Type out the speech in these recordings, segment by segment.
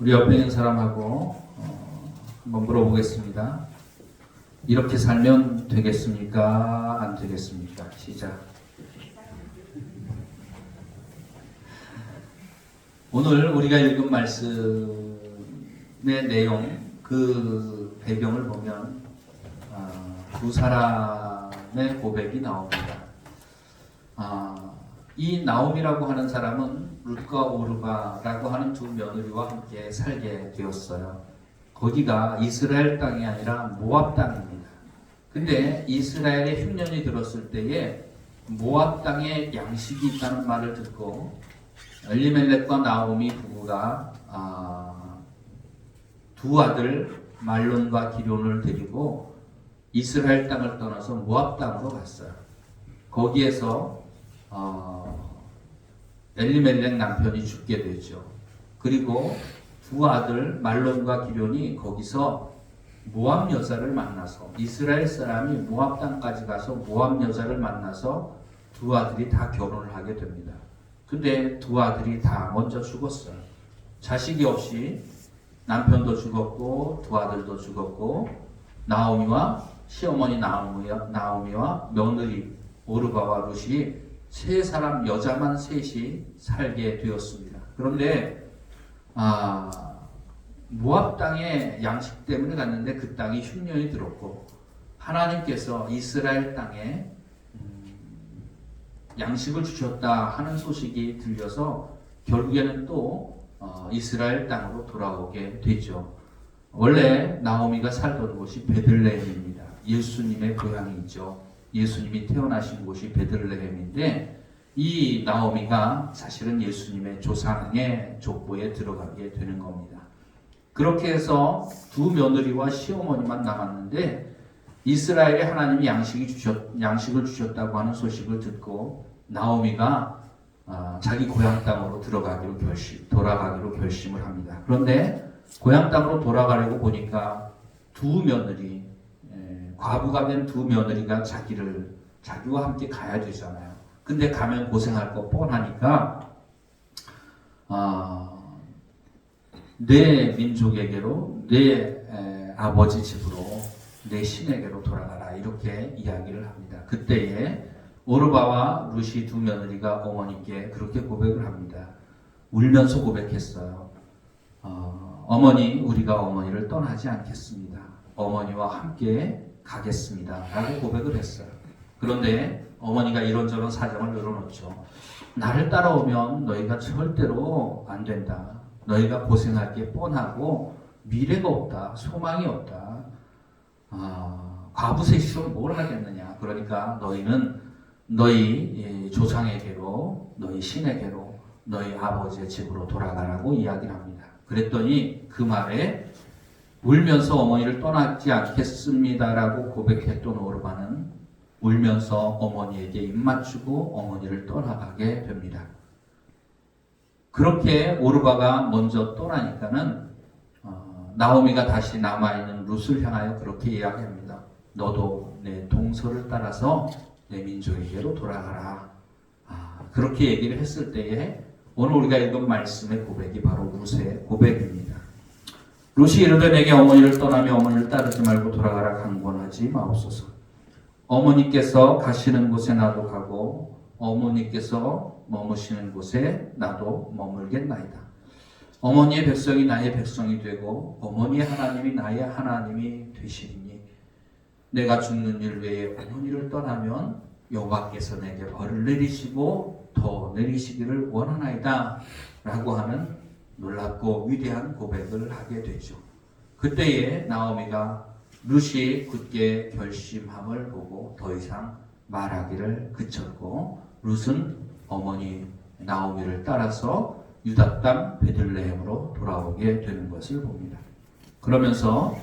우리 옆에 있는 사람하고 어, 한번 물어보겠습니다. 이렇게 살면 되겠습니까? 안 되겠습니까? 시작. 오늘 우리가 읽은 말씀의 내용, 그 배경을 보면 아, 두 사람의 고백이 나옵니다. 아, 이 나옴이라고 하는 사람은 룻과 오르바라고 하는 두 며느리와 함께 살게 되었어요. 거기가 이스라엘 땅이 아니라 모압 땅입니다. 근데 이스라엘의 흉년이 들었을 때에 모압 땅에 양식이 있다는 말을 듣고 엘리멜렉과 나오미 부부가 아, 두 아들 말론과 기론을 데리고 이스라엘 땅을 떠나서 모압 땅으로 갔어요. 거기에서 어, 엘리멜렉 남편이 죽게 되죠. 그리고 두 아들 말론과 기련이 거기서 모압 여자를 만나서 이스라엘 사람이 모압 땅까지 가서 모압 여자를 만나서 두 아들이 다 결혼을 하게 됩니다. 근데 두 아들이 다 먼저 죽었어요. 자식이 없이 남편도 죽었고 두 아들도 죽었고 나오미와 시어머니 나오미와, 며느리 오르바와 룻이 세 사람 여자만 셋이 살게 되었습니다. 그런데 아, 모압 땅에 양식 때문에 갔는데 그 땅이 흉년이 들었고 하나님께서 이스라엘 땅에 음, 양식을 주셨다 하는 소식이 들려서 결국에는 또 어, 이스라엘 땅으로 돌아오게 되죠. 원래 나오미가 살던 곳이 베들레헴입니다. 예수님의 고향이죠. 예수님이 태어나신 곳이 베들레헴인데 이 나오미가 사실은 예수님의 조상의 족보에 들어가게 되는 겁니다. 그렇게 해서 두 며느리와 시어머니만 남았는데 이스라엘에 하나님이 양식이 주셨, 양식을 주셨다고 하는 소식을 듣고 나오미가 아, 자기 고향 땅으로 들어가기로 결심, 돌아가기로 결심을 합니다. 그런데 고향 땅으로 돌아가려고 보니까 두 며느리, 에, 과부가 된 두 며느리가 자기를 자기와 함께 가야 되잖아요. 근데 가면 고생할 거 뻔하니까 아, 내 민족에게로 내 에, 아버지 집으로 내 신에게로 돌아가라 이렇게 이야기를 합니다. 그때에 오르바와 루시 두 며느리가 어머니께 그렇게 고백을 합니다. 울면서 고백했어요. 어, 어머니 우리가 어머니를 떠나지 않겠습니다. 어머니와 함께 가겠습니다. 라고 고백을 했어요. 그런데 어머니가 이런저런 사정을 늘어놓죠. 나를 따라오면 너희가 절대로 안 된다. 너희가 고생할 게 뻔하고 미래가 없다. 소망이 없다. 아, 과부 셋이서 뭘 하겠느냐. 그러니까 너희는 너희 조상에게로, 너희 신에게로, 너희 아버지의 집으로 돌아가라고 이야기를 합니다. 그랬더니 그 말에 울면서 어머니를 떠나지 않겠습니다라고 고백했던 오르바는 울면서 어머니에게 입맞추고 어머니를 떠나가게 됩니다. 그렇게 오르바가 먼저 떠나니까는 어, 나오미가 다시 남아있는 룻을 향하여 그렇게 이야기합니다. 너도 내 동서를 따라서 내 민족에게로 돌아가라. 아, 그렇게 얘기를 했을 때에 오늘 우리가 읽은 말씀의 고백이 바로 룻의 고백입니다. 룻이 이르되 내게 어머니를 떠나며 어머니를 따르지 말고 돌아가라 강권하지 마옵소서. 어머니께서 가시는 곳에 나도 가고 어머니께서 머무시는 곳에 나도 머물겠나이다. 어머니의 백성이 나의 백성이 되고 어머니의 하나님이 나의 하나님이 되시리니 내가 죽는 일 외에 어머니를 떠나면 여호와께서 내게 벌을 내리시고 더 내리시기를 원하나이다 라고 하는 놀랍고 위대한 고백을 하게 되죠. 그때에 나오미가 룻이 굳게 결심함을 보고 더 이상 말하기를 그쳤고 룻은 어머니 나오미를 따라서 유다 땅 베들레헴으로 돌아오게 되는 것을 봅니다. 그러면서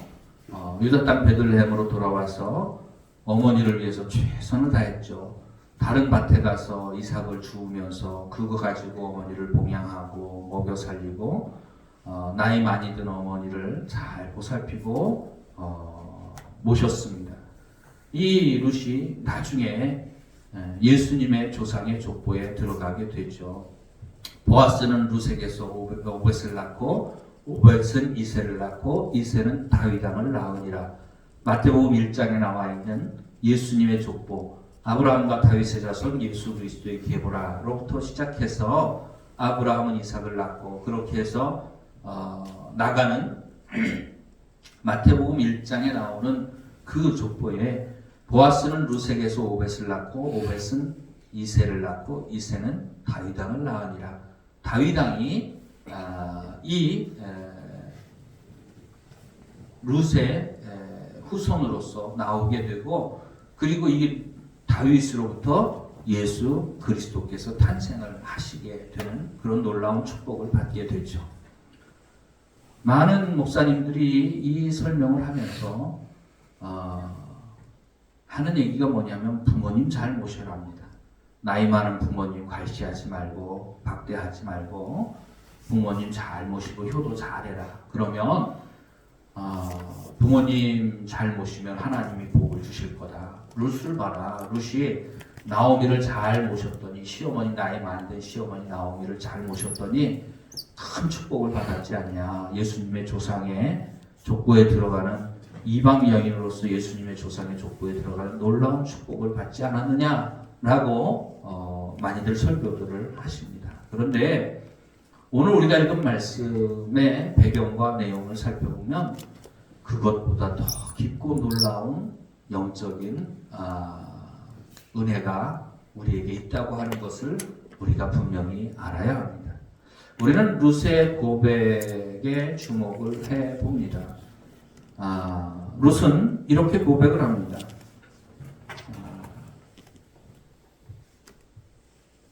어, 유다 땅 베들레헴으로 돌아와서 어머니를 위해서 최선을 다했죠. 다른 밭에 가서 이삭을 주우면서 그거 가지고 어머니를 봉양하고 먹여 살리고 어, 나이 많이 든 어머니를 잘 보살피고 어, 모셨습니다. 이 룻이 나중에 예수님의 조상의 족보에 들어가게 되죠. 보아스는 룻에게서 오벳을 낳고 오벳은 이세를 낳고 이세는 다윗왕을 낳으니라. 마태복음 1장에 나와 있는 예수님의 족보 아브라함과 다윗의 자손 예수 그리스도의 계보라로부터 시작해서 아브라함은 이삭을 낳고 그렇게 해서 어, 나가는 마태복음 1장에 나오는 그 족보에 보아스는 루색에서 오벳을 낳고 오벳은 이세를 낳고 이세는 다윗왕을 낳으니라. 다윗왕이 아, 이 에, 루세 에, 후손으로서 나오게 되고 그리고 이게 다윗으로부터 예수 그리스도께서 탄생을 하시게 되는 그런 놀라운 축복을 받게 되죠. 많은 목사님들이 이 설명을 하면서 어, 하는 얘기가 뭐냐면 부모님 잘 모셔라 합니다. 나이 많은 부모님 괄시하지 말고 박대하지 말고 부모님 잘 모시고 효도 잘해라. 그러면 어, 부모님 잘 모시면 하나님이 복을 주실 거다. 루스를 봐라. 루시 나오미를 잘 모셨더니 시어머니 나이 많은 시어머니 나오미를 잘 모셨더니 큰 축복을 받았지 않냐. 예수님의 조상의 족보에 들어가는 이방 여인으로서 예수님의 조상의 족보에 들어가는 놀라운 축복을 받지 않았느냐라고 어, 많이들 설교들을 하십니다. 그런데 오늘 우리가 읽은 말씀의 배경과 내용을 살펴보면 그것보다 더 깊고 놀라운 영적인 아, 은혜가 우리에게 있다고 하는 것을 우리가 분명히 알아야 합니다. 우리는 루스의 고백에 주목을 해 봅니다. 아, 룻은 이렇게 고백을 합니다. 아,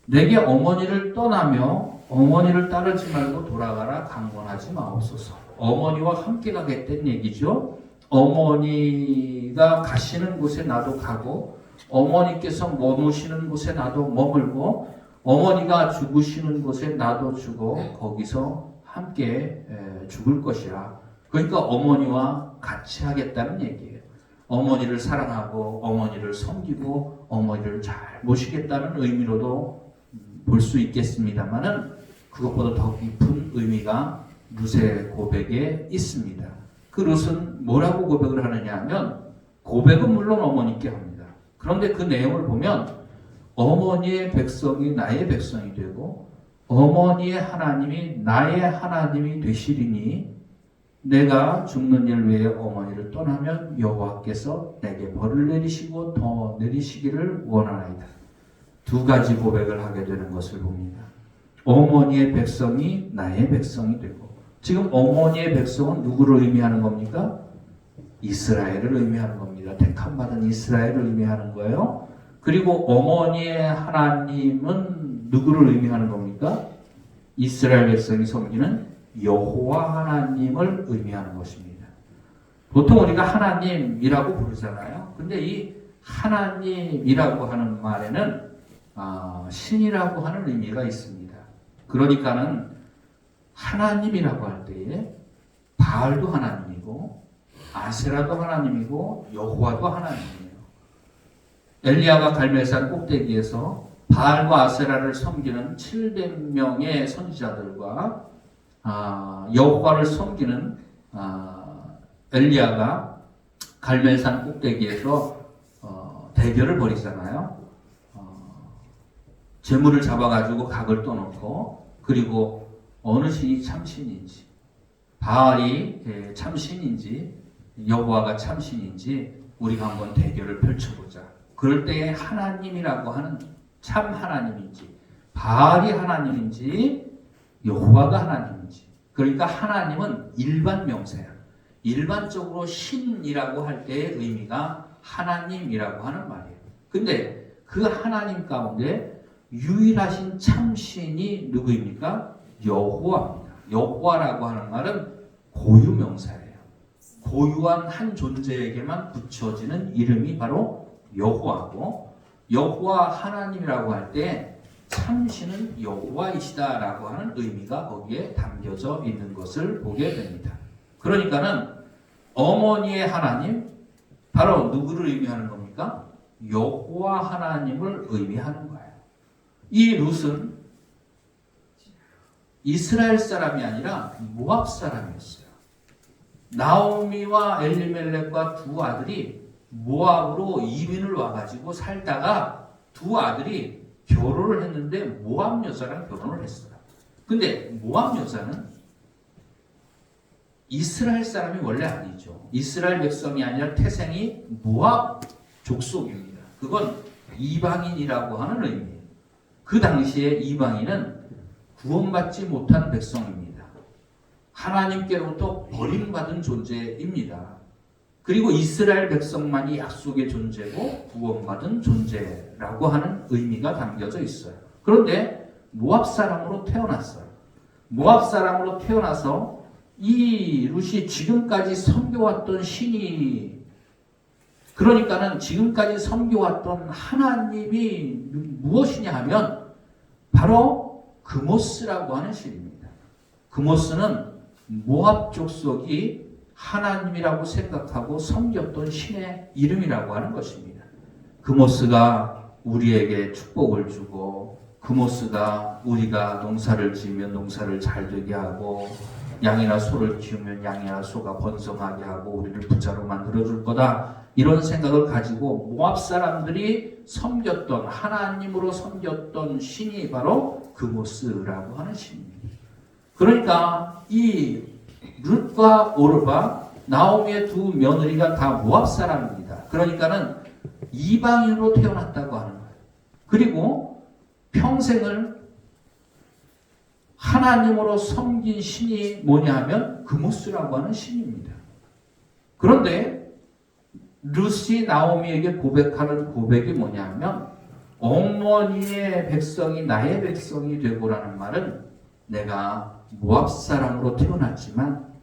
내게 어머니를 떠나며 어머니를 따르지 말고 돌아가라 강권하지 마옵소서. 어머니와 함께 가겠다는 얘기죠. 어머니가 가시는 곳에 나도 가고 어머니께서 머무시는 곳에 나도 머물고 어머니가 죽으시는 곳에 나도 죽어 거기서 함께 죽을 것이라. 그러니까 어머니와 같이 하겠다는 얘기예요. 어머니를 사랑하고 어머니를 섬기고 어머니를 잘 모시겠다는 의미로도 볼 수 있겠습니다만은 그것보다 더 깊은 의미가 룻의 고백에 있습니다. 그 룻은 뭐라고 고백을 하느냐 하면 고백은 물론 어머니께 합니다. 그런데 그 내용을 보면 어머니의 백성이 나의 백성이 되고 어머니의 하나님이 나의 하나님이 되시리니 내가 죽는 일 외에 어머니를 떠나면 여호와께서 내게 벌을 내리시고 더 내리시기를 원하나이다. 두 가지 고백을 하게 되는 것을 봅니다. 어머니의 백성이 나의 백성이 되고 지금 어머니의 백성은 누구를 의미하는 겁니까? 이스라엘을 의미하는 겁니다. 택함 받은 이스라엘을 의미하는 거예요. 그리고 어머니의 하나님은 누구를 의미하는 겁니까? 이스라엘 백성이 섬기는 여호와 하나님을 의미하는 것입니다. 보통 우리가 하나님이라고 부르잖아요. 근데 이 하나님이라고 하는 말에는 아, 신이라고 하는 의미가 있습니다. 그러니까는 하나님이라고 할 때에 바알도 하나님이고 아세라도 하나님이고 여호와도 하나님이에요. 엘리야가 갈멜산 꼭대기에서 바알과 아세라를 섬기는 700명의 선지자들과 아, 여호와를 섬기는 아, 엘리야가 갈멜산 꼭대기에서 어, 대결을 벌이잖아요. 어, 재물을 잡아가지고 각을 떠놓고 그리고 어느 신이 참신인지 바알이 예, 참신인지 여호와가 참신인지 우리가 한번 대결을 펼쳐보자. 그럴 때에 하나님이라고 하는 참 하나님인지 바알이 하나님인지 여호와가 하나님인지 그러니까 하나님은 일반 명사야. 일반적으로 신이라고 할 때의 의미가 하나님이라고 하는 말이에요. 근데 그 하나님 가운데 유일하신 참신이 누구입니까? 여호와입니다. 여호와라고 하는 말은 고유 명사예요. 고유한 한 존재에게만 붙여지는 이름이 바로 여호와고 여호와 하나님이라고 할 때 참신은 여호와이시다라고 하는 의미가 거기에 담겨져 있는 것을 보게 됩니다. 그러니까는 어머니의 하나님 바로 누구를 의미하는 겁니까? 여호와 하나님을 의미하는 거예요. 이 룻은 이스라엘 사람이 아니라 모압 사람이었어요. 나오미와 엘리멜렉과 두 아들이 모압으로 이민을 와가지고 살다가 두 아들이 결혼을 했는데 모압 여자랑 결혼을 했어요. 근데 모압 여자는 이스라엘 사람이 원래 아니죠. 이스라엘 백성이 아니라 태생이 모압 족속입니다. 그건 이방인이라고 하는 의미예요. 그 당시에 이방인은 구원받지 못한 백성입니다. 하나님께로부터 버림받은 존재입니다. 그리고 이스라엘 백성만이 약속의 존재고 구원받은 존재라고 하는 의미가 담겨져 있어요. 그런데 모압 사람으로 태어났어요. 모압 사람으로 태어나서 이 룻이 지금까지 섬겨왔던 신이 그러니까는 지금까지 섬겨왔던 하나님이 무엇이냐 하면 바로 그모스라고 하는 신입니다. 그모스는 모압 족속이 하나님이라고 생각하고 섬겼던 신의 이름이라고 하는 것입니다. 그모스가 우리에게 축복을 주고 그모스가 우리가 농사를 지으면 농사를 잘 되게 하고 양이나 소를 키우면 양이나 소가 번성하게 하고 우리를 부자로 만들어 줄 거다. 이런 생각을 가지고 모압 사람들이 섬겼던 하나님으로 섬겼던 신이 바로 그모스라고 하는 신입니다. 그러니까 이 룻과 오르바 나오미의 두 며느리가 다 모압 사람입니다. 그러니까는 이방인으로 태어났다고 하는 거예요. 그리고 평생을 하나님으로 섬긴 신이 뭐냐 하면 그모스라고 하는 신입니다. 그런데 루시 나오미에게 고백하는 고백이 뭐냐 하면 어머니의 백성이 나의 백성이 되고라는 말은 내가 모압 사람으로 태어났지만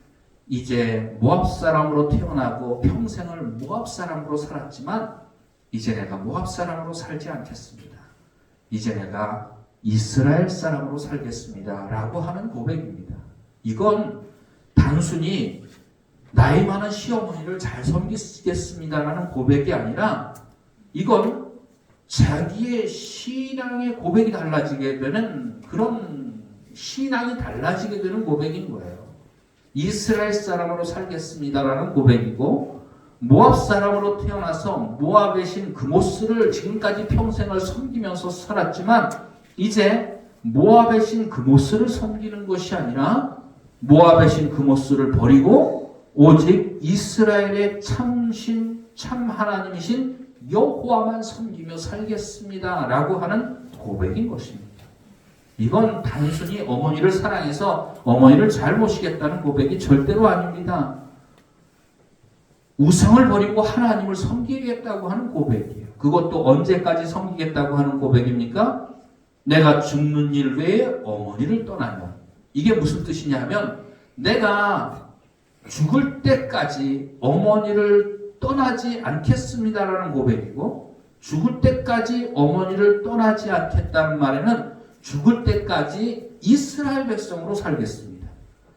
이제 모압 사람으로 태어나고 평생을 모압 사람으로 살았지만 이제 내가 모압 사람으로 살지 않겠습니다. 이제 내가 이스라엘 사람으로 살겠습니다. 라고 하는 고백입니다. 이건 단순히 나이 많은 시어머니를 잘 섬기겠습니다라는 고백이 아니라 이건 자기의 신앙의 고백이 달라지게 되는 그런 신앙이 달라지게 되는 고백인 거예요. 이스라엘 사람으로 살겠습니다라는 고백이고 모압 사람으로 태어나서 모압의 신 그모스를 지금까지 평생을 섬기면서 살았지만 이제 모압의 신 그모스를 섬기는 것이 아니라 모압의 신 그모스를 버리고 오직 이스라엘의 참신 참 하나님이신 여호와만 섬기며 살겠습니다라고 하는 고백인 것입니다. 이건 단순히 어머니를 사랑해서 어머니를 잘 모시겠다는 고백이 절대로 아닙니다. 우상을 버리고 하나님을 섬기겠다고 하는 고백이에요. 그것도 언제까지 섬기겠다고 하는 고백입니까? 내가 죽는 일 외에 어머니를 떠나면 이게 무슨 뜻이냐면 내가 죽을 때까지 어머니를 떠나지 않겠습니다라는 고백이고 죽을 때까지 어머니를 떠나지 않겠다는 말에는 죽을 때까지 이스라엘 백성으로 살겠습니다.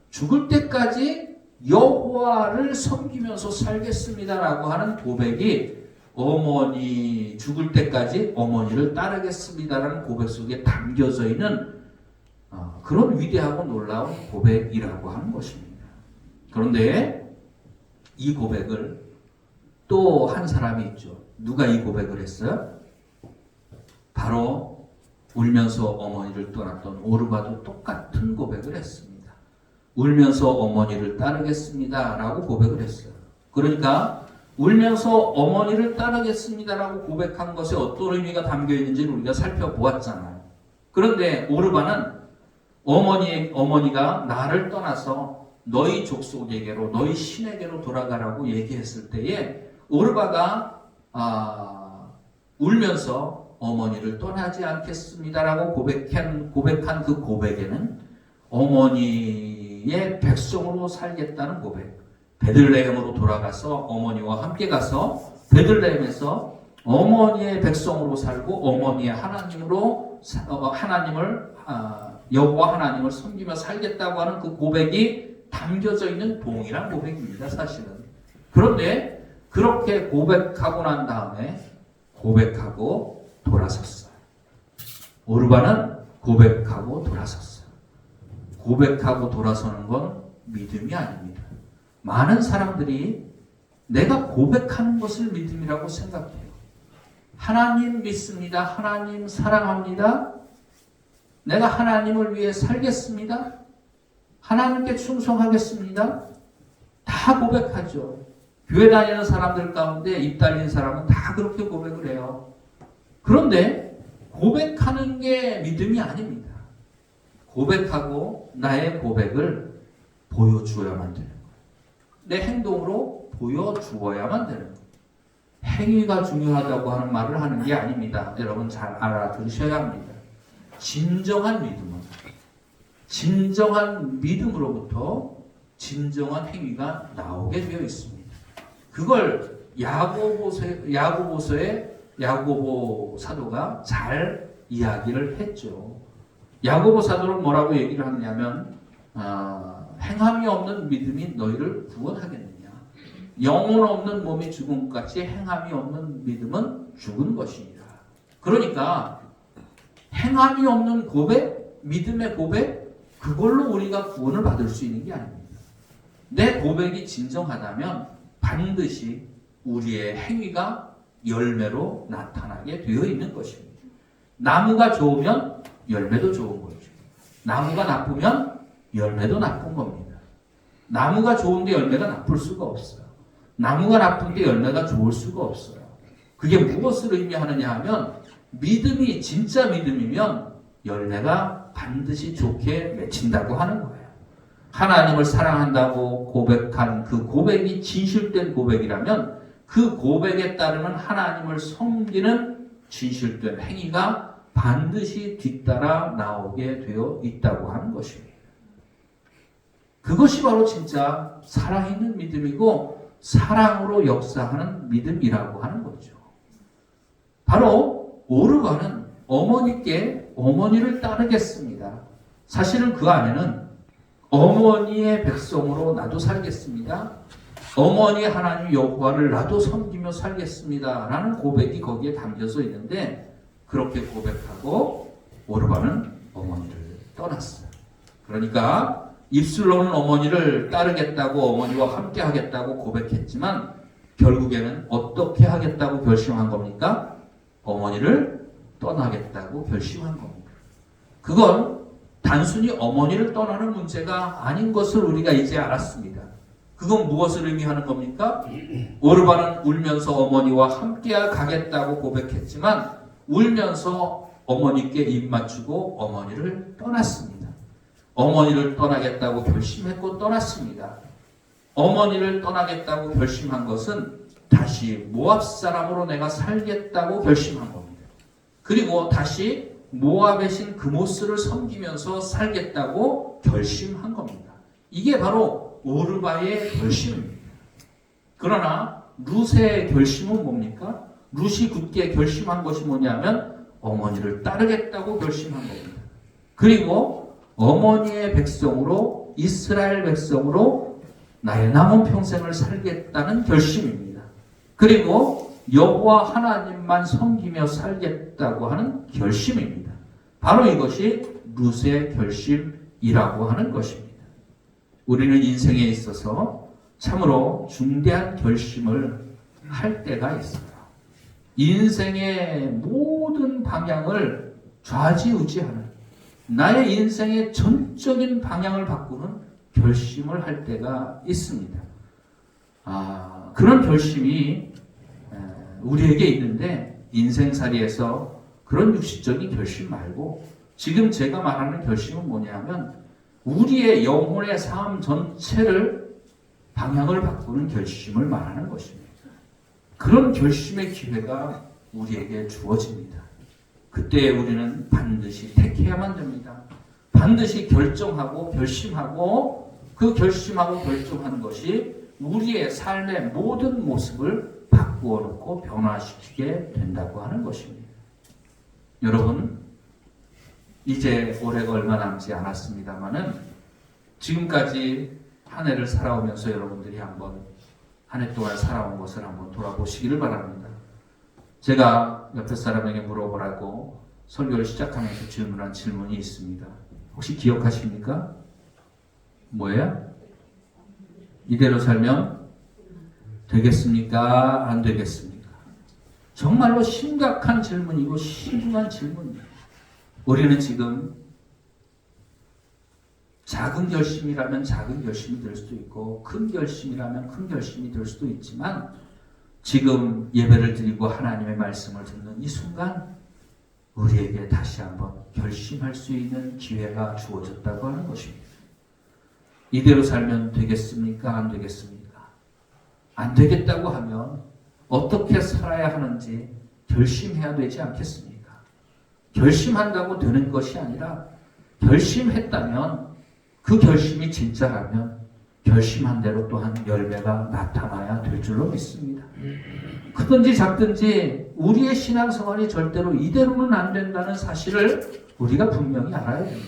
죽을 때까지 여호와를 섬기면서 살겠습니다라고 하는 고백이 어머니 죽을 때까지 어머니를 따르겠습니다라는 고백 속에 담겨져 있는 어, 그런 위대하고 놀라운 고백이라고 하는 것입니다. 그런데 이 고백을 또 한 사람이 있죠. 누가 이 고백을 했어요? 바로 울면서 어머니를 떠났던 오르바도 똑같은 고백을 했습니다. 울면서 어머니를 따르겠습니다. 라고 고백을 했어요. 그러니까 울면서 어머니를 따르겠습니다 라고 고백한 것에 어떤 의미가 담겨 있는지를 우리가 살펴보았잖아요. 그런데 오르바는 어머니 어머니가 나를 떠나서 너희 족속에게로 너희 신에게로 돌아가라고 얘기했을 때에 오르바가 아, 울면서 어머니를 떠나지 않겠습니다라고 고백한 고백한 그 고백에는 어머니의 백성으로 살겠다는 고백. 베들레헴으로 돌아가서 어머니와 함께 가서 베들레헴에서 어머니의 백성으로 살고 어머니의 하나님으로 어, 하나님을 아, 여호와 하나님을 섬기며 살겠다고 하는 그 고백이 담겨져 있는 동일한 고백입니다, 사실은. 그런데 그렇게 고백하고 난 다음에 고백하고 돌아섰어요. 오르바는 고백하고 돌아섰어요. 고백하고 돌아서는 건 믿음이 아닙니다. 많은 사람들이 내가 고백하는 것을 믿음이라고 생각해요. 하나님 믿습니다. 하나님 사랑합니다. 내가 하나님을 위해 살겠습니다. 하나님께 충성하겠습니다. 다 고백하죠. 교회 다니는 사람들 가운데 입 달린 사람은 다 그렇게 고백을 해요. 그런데 고백하는 게 믿음이 아닙니다. 고백하고 나의 고백을 보여주어야만 되는 거예요. 내 행동으로 보여주어야만 되는 거예요. 행위가 중요하다고 하는 말을 하는 게 아닙니다. 여러분 잘 알아두셔야 합니다. 진정한 믿음은 진정한 믿음으로부터 진정한 행위가 나오게 되어 있습니다. 그걸 야고보서 야고보서의 야고보 사도가 잘 이야기를 했죠. 야고보 사도는 뭐라고 얘기를 하느냐면 아, 행함이 없는 믿음이 너희를 구원하겠느냐. 영혼 없는 몸이 죽은 것 같이 행함이 없는 믿음은 죽은 것이니라. 그러니까 행함이 없는 고백, 믿음의 고백, 그걸로 우리가 구원을 받을 수 있는 게 아닙니다. 내 고백이 진정하다면 반드시 우리의 행위가 열매로 나타나게 되어 있는 것입니다. 나무가 좋으면 열매도 좋은 거죠. 나무가 나쁘면 열매도 나쁜 겁니다. 나무가 좋은데 열매가 나쁠 수가 없어요. 나무가 나쁜데 열매가 좋을 수가 없어요. 그게 무엇을 의미하느냐 하면 믿음이 진짜 믿음이면 열매가 반드시 좋게 맺힌다고 하는 거예요. 하나님을 사랑한다고 고백한 그 고백이 진실된 고백이라면 그 고백에 따르는 하나님을 섬기는 진실된 행위가 반드시 뒤따라 나오게 되어 있다고 하는 것입니다. 그것이 바로 진짜 살아있는 믿음이고 사랑으로 역사하는 믿음이라고 하는 거죠. 바로 오르가는 어머니께 어머니를 따르겠습니다. 사실은 그 안에는 어머니의 백성으로 나도 살겠습니다. 어머니 하나님 여호와를 나도 섬기며 살겠습니다 라는 고백이 거기에 담겨져 있는데 그렇게 고백하고 오르바는 어머니를 떠났어요. 그러니까 입술로는 어머니를 따르겠다고 어머니와 함께 하겠다고 고백했지만 결국에는 어떻게 하겠다고 결심한 겁니까? 어머니를 떠나겠다고 결심한 겁니다. 그건 단순히 어머니를 떠나는 문제가 아닌 것을 우리가 이제 알았습니다. 그건 무엇을 의미하는 겁니까? 오르바는 울면서 어머니와 함께 가겠다고 고백했지만 울면서 어머니께 입 맞추고 어머니를 떠났습니다. 어머니를 떠나겠다고 결심했고 떠났습니다. 어머니를 떠나겠다고 결심한 것은 다시 모압 사람으로 내가 살겠다고 결심한 겁니다. 그리고 다시 모압의 신 그모스를 섬기면서 살겠다고 결심한 겁니다. 이게 바로 오르바의 결심입니다. 그러나 룻의 결심은 뭡니까? 룻이 굳게 결심한 것이 뭐냐면 어머니를 따르겠다고 결심한 겁니다. 그리고 어머니의 백성으로 이스라엘 백성으로 나의 남은 평생을 살겠다는 결심입니다. 그리고 여호와 하나님만 섬기며 살겠다고 하는 결심입니다. 바로 이것이 룻의 결심이라고 하는 것입니다. 우리는 인생에 있어서 참으로 중대한 결심을 할 때가 있어요. 인생의 모든 방향을 좌지우지하는 나의 인생의 전적인 방향을 바꾸는 결심을 할 때가 있습니다. 아, 그런 결심이 우리에게 있는데 인생살이에서 그런 육신적인 결심 말고 지금 제가 말하는 결심은 뭐냐면 우리의 영혼의 삶 전체를 방향을 바꾸는 결심을 말하는 것입니다. 그런 결심의 기회가 우리에게 주어집니다. 그때 우리는 반드시 택해야만 됩니다. 반드시 결정하고 결심하고 그 결심하고 결정하는 것이 우리의 삶의 모든 모습을 바꾸어 놓고 변화시키게 된다고 하는 것입니다. 여러분, 이제 올해가 얼마 남지 않았습니다만은 지금까지 한 해를 살아오면서 여러분들이 한번 한 해 동안 살아온 것을 한번 돌아보시기를 바랍니다. 제가 옆에 사람에게 물어보라고 설교를 시작하면서 질문한 질문이 있습니다. 혹시 기억하십니까? 뭐예요? 이대로 살면 되겠습니까? 안 되겠습니까? 정말로 심각한 질문이고 심한 질문이에요. 우리는 지금 작은 결심이라면 작은 결심이 될 수도 있고 큰 결심이라면 큰 결심이 될 수도 있지만 지금 예배를 드리고 하나님의 말씀을 듣는 이 순간 우리에게 다시 한번 결심할 수 있는 기회가 주어졌다고 하는 것입니다. 이대로 살면 되겠습니까? 안 되겠습니까? 안 되겠다고 하면 어떻게 살아야 하는지 결심해야 되지 않겠습니까? 결심한다고 되는 것이 아니라 결심했다면 그 결심이 진짜라면 결심한 대로 또한 열매가 나타나야 될 줄로 믿습니다. 크든지 작든지 우리의 신앙생활이 절대로 이대로는 안 된다는 사실을 우리가 분명히 알아야 됩니다.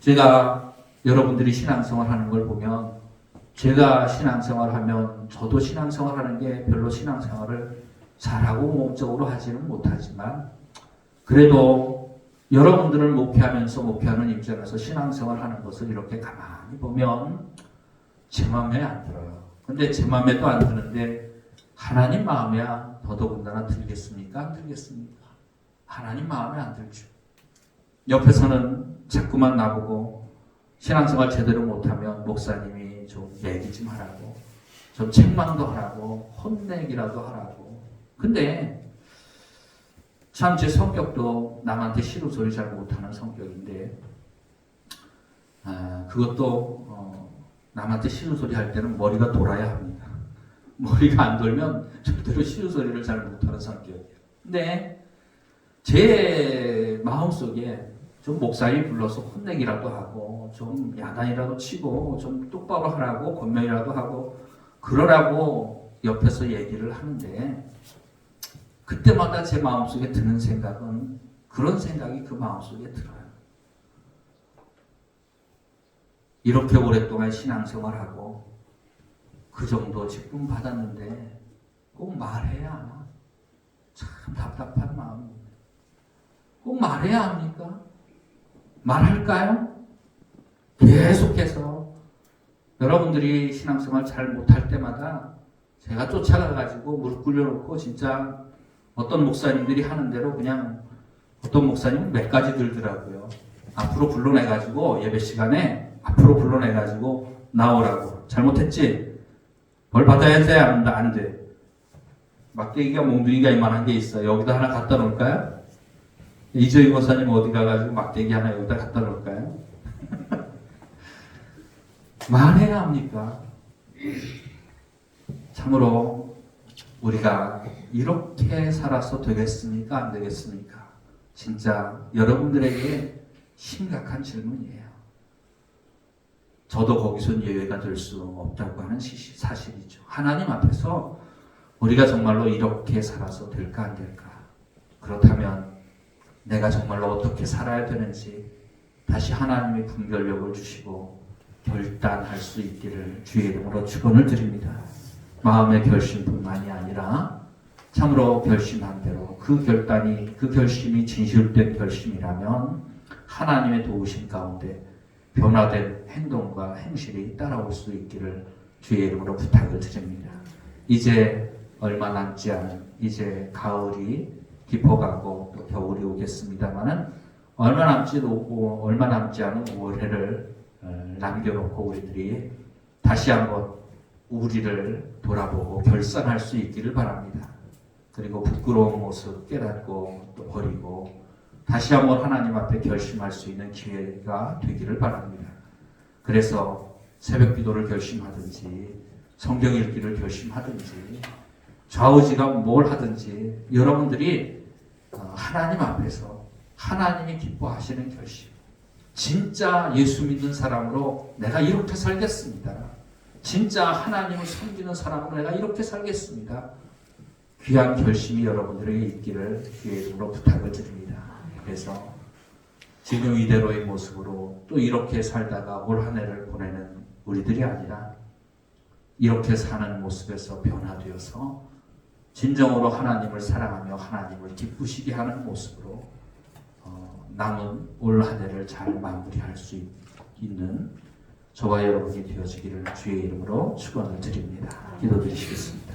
제가 여러분들이 신앙생활 하는 걸 보면 제가 신앙생활 하면 저도 신앙생활 하는 게 별로 신앙생활을 잘하고 몸적으로 하지는 못하지만 그래도 여러분들을 목회하면서 목회하는 입장에서 신앙생활 하는 것을 이렇게 가만히 보면 제 마음에 안 들어요. 근데 제 마음에도 안 드는데 하나님 마음에야 더더군다나 들겠습니까? 안 들겠습니까? 하나님 마음에 안 들죠. 옆에서는 자꾸만 나보고 신앙생활 제대로 못하면 목사님이 좀 얘기 좀 하라고, 좀 책망도 하라고, 혼내기라도 하라고. 근데 참 제 성격도 남한테 싫은 소리 잘 못하는 성격인데, 아, 그것도 어, 남한테 싫은 소리 할 때는 머리가 돌아야 합니다. 머리가 안 돌면 절대로 싫은 소리를 잘 못하는 성격이에요. 근데 제 마음속에 좀 목사님 불러서 혼내기라도 하고 좀 야단이라도 치고 좀 똑바로 하라고 권면이라도 하고 그러라고 옆에서 얘기를 하는데 그때마다 제 마음속에 드는 생각은 그런 생각이 그 마음속에 들어요. 이렇게 오랫동안 신앙생활하고 그 정도 직분 받았는데 꼭 말해야 참 답답한 마음입니다. 꼭 말해야 합니까? 말할까요? 계속해서 여러분들이 신앙생활 잘 못할 때마다 제가 쫓아가가지고 무릎 꿇려놓고 진짜 어떤 목사님들이 하는 대로 그냥 어떤 목사님은 몇 가지 들더라고요. 앞으로 불러내가지고 예배 시간에 앞으로 불러내가지고 나오라고. 잘못했지? 벌 받아야 돼? 안 돼? 안 돼. 막대기가 몽둥이가 이만한 게 있어. 여기다 하나 갖다 놓을까요? 이조희 목사님 어디 가가지고 막대기 하나 여기다 갖다 놓을까요? 말해야 합니까? 참으로 우리가 이렇게 살아서 되겠습니까? 안 되겠습니까? 진짜 여러분들에게 심각한 질문이에요. 저도 거기서 예외가 될 수 없다고 하는 시- 사실이죠. 하나님 앞에서 우리가 정말로 이렇게 살아서 될까 안 될까? 그렇다면 내가 정말로 어떻게 살아야 되는지 다시 하나님의 분별력을 주시고 결단할 수 있기를 주의 이름으로 축원을 드립니다. 마음의 결심뿐만이 아니라 참으로 결심한 대로 그 결단이 그 결심이 진실된 결심이라면 하나님의 도우심 가운데 변화된 행동과 행실이 따라올 수 있기를 주의 이름으로 부탁을 드립니다. 이제 얼마 남지 않은 이제 가을이 깊어가고 또 겨울이 오겠습니다만은 얼마 남지 오고 얼마 남지 않은 올해를 어, 남겨놓고 우리들이 다시 한번 우리를 돌아보고 결산할 수 있기를 바랍니다. 그리고 부끄러운 모습 깨닫고 또 버리고 다시 한번 하나님 앞에 결심할 수 있는 기회가 되기를 바랍니다. 그래서 새벽 기도를 결심하든지 성경 읽기를 결심하든지 좌우지가 뭘 하든지 여러분들이 어, 하나님 앞에서 하나님이 기뻐하시는 결심 진짜 예수 믿는 사람으로 내가 이렇게 살겠습니다. 진짜 하나님을 섬기는 사람으로 내가 이렇게 살겠습니다. 귀한 결심이 여러분들에게 있기를 주의 이름으로 부탁을 드립니다. 그래서 지금 이대로의 모습으로 또 이렇게 살다가 올 한 해를 보내는 우리들이 아니라 이렇게 사는 모습에서 변화되어서 진정으로 하나님을 사랑하며 하나님을 기쁘시게 하는 모습으로 어, 남은 올 한 해를 잘 마무리할 수 있- 있는 저와 여러분이 되어지기를 주의 이름으로 축원을 드립니다. 기도드리시겠습니다.